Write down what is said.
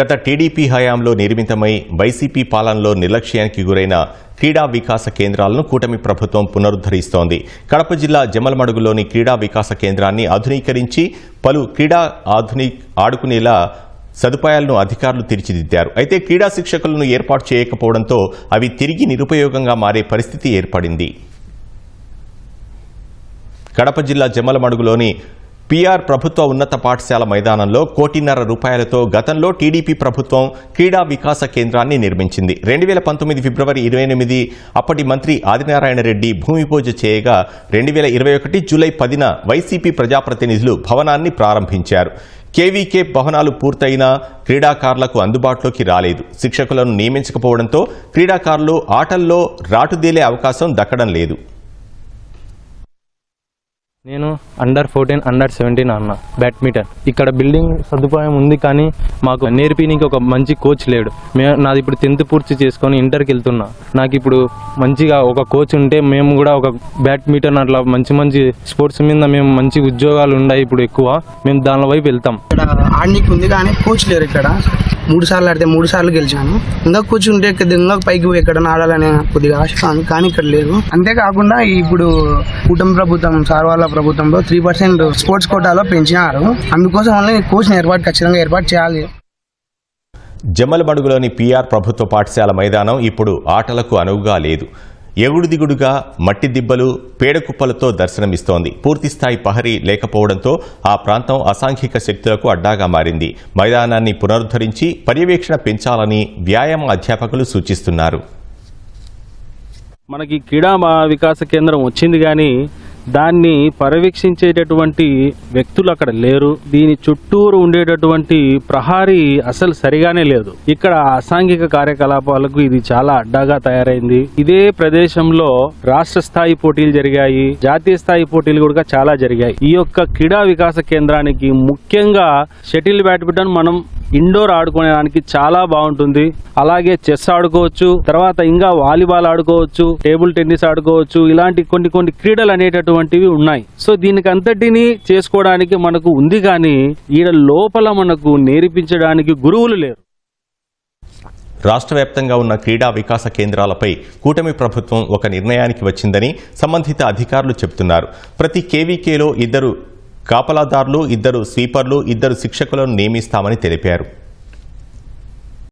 గత టీడీపీ హయాంలో నిర్మితమై వైసీపీ పాలనలో నిర్లక్ష్యానికి గురైన క్రీడా వికాస కేంద్రాలను కూటమి ప్రభుత్వం పునరుద్ధరిస్తోంది. కడప జిల్లా జమలమడుగులోని క్రీడా వికాస కేంద్రాన్ని ఆధునీకరించి పలు క్రీడా ఆధుని ఆడుకునేలా సదుపాయాలను అధికారులు తీర్చిదిద్దారు. అయితే క్రీడా శిక్షకులను ఏర్పాటు చేయకపోవడంతో అవి తిరిగి నిరుపయోగంగా మారే పరిస్థితి ఏర్పడింది. కడప జిల్లా జమలమడుగులోని పీఆర్ ప్రభుత్వ ఉన్నత పాఠశాల మైదానంలో కోటిన్నర రూపాయలతో గతంలో టీడీపీ ప్రభుత్వం క్రీడా వికాస కేంద్రాన్ని నిర్మించింది. రెండు వేల పంతొమ్మిది ఫిబ్రవరి ఇరవై ఎనిమిది అప్పటి మంత్రి ఆదినారాయణ రెడ్డి భూమి పూజ చేయగా రెండు వేల ఇరవై ఒకటి జూలై పదిన వైసీపీ ప్రజాప్రతినిధులు భవనాన్ని ప్రారంభించారు. కేవీకే భవనాలు పూర్తయినా క్రీడాకారులకు అందుబాటులోకి రాలేదు. శిక్షకులను నియమించకపోవడంతో క్రీడాకారులు ఆటల్లో రాటుదేలే అవకాశం దక్కడం లేదు. నేను అండర్ ఫోర్టీన్ అండర్ సెవెంటీన్ అన్న బ్యాడ్మింటన్ ఇక్కడ బిల్డింగ్ సదుపాయం ఉంది కానీ మాకు నేర్పినికి ఒక మంచి కోచ్ లేడు. మే నాది ఇప్పుడు టెన్త్ పూర్తి చేసుకొని ఇంటర్కి వెళ్తున్నా. నాకు ఇప్పుడు మంచిగా ఒక కోచ్ ఉంటే మేము కూడా ఒక బ్యాడ్మింటన్ అట్లా మంచి మంచి స్పోర్ట్స్ మీద మేము మంచి ఉద్యోగాలు ఉన్నాయి ఇప్పుడు ఎక్కువ. మేము దాని వైపు వెళ్తాం. ఇక్కడ ఆడనీకి ఉంది కానీ కోచ్ లేరు ఇక్కడ. మూడు సార్లు ఆడితే మూడు సార్లు గెలిచాను. ఇంకా కోచ్ ఉంటే ఇంకా పైకి పోయి ఎక్కడ ఆడాలనే కొద్దిగా ఆశ కానీ ఇక్కడ లేదు అంతేకాకుండా ఇప్పుడు కూటమి ప్రభుత్వం సార్ వాళ్ళ ప్రభుత్వంలో త్రీ పర్సెంట్ స్పోర్ట్స్ కోటాలో పెంచినారు. అందుకోసం వల్ల కోచ్ని ఏర్పాటు ఖచ్చితంగా ఏర్పాటు చేయాలి. జమ్మలమడుగులోని పీఆర్ ప్రభుత్వ పాఠశాల మైదానం ఇప్పుడు ఆటలకు అనువుగా లేదు. ఎగుడు దిగుడుగా మట్టి దిబ్బలు పేడకుప్పలతో దర్శనమిస్తోంది. పూర్తిస్థాయి పహరీ లేకపోవడంతో ఆ ప్రాంతం అసాంఘిక శక్తులకు అడ్డాగా మారింది. మైదానాన్ని పునరుద్ధరించి పర్యవేక్షణ పెంచాలని వ్యాయామ అధ్యాపకులు సూచిస్తున్నారు. మనకి క్రీడా మా- వికాస కేంద్రం వచ్చింది కానీ దాన్ని పర్యవేక్షించేటటువంటి వ్యక్తులు అక్కడ లేరు. దీని చుట్టూరు ఉండేటటువంటి ప్రహారీ అసలు సరిగానే లేదు. ఇక్కడ అసాంఘిక కార్యకలాపాలకు ఇది చాలా అడ్డాగా తయారైంది. ఇదే ప్రదేశంలో రాష్ట్ర స్థాయి పోటీలు జరిగాయి. జాతీయ స్థాయి పోటీలు కూడా చాలా జరిగాయి. ఈ యొక్క క్రీడా వికాస కేంద్రానికి ముఖ్యంగా షటిల్ బ్యాడ్మింటన్ మనం ఇండోర్ ఆడుకోవడానికి చాలా బాగుంటుంది. అలాగే చెస్ ఆడుకోవచ్చు తర్వాత ఇంకా వాలీబాల్ ఆడుకోవచ్చు టేబుల్ టెన్నిస్ ఆడుకోవచ్చు ఇలాంటి కొన్ని కొన్ని క్రీడలు అనేటటువంటివి ఉన్నాయి. సో దీనికి అంతటిని చేసుకోవడానికి మనకు ఉంది కానీ ఈడ లోపల మనకు నేర్పించడానికి గురువులు లేరు. రాష్ట్ర వ్యాప్తంగా ఉన్న క్రీడా వికాస కేంద్రాలపై కూటమి ప్రభుత్వం ఒక నిర్ణయానికి వచ్చిందని సంబంధిత అధికారులు చెబుతున్నారు. ప్రతి కేవీకేలో ఇద్దరు కాపలాదారులు ఇద్దరు స్వీపర్లు ఇద్దరు శిక్షకులను నియమిస్తామని తెలిపారు.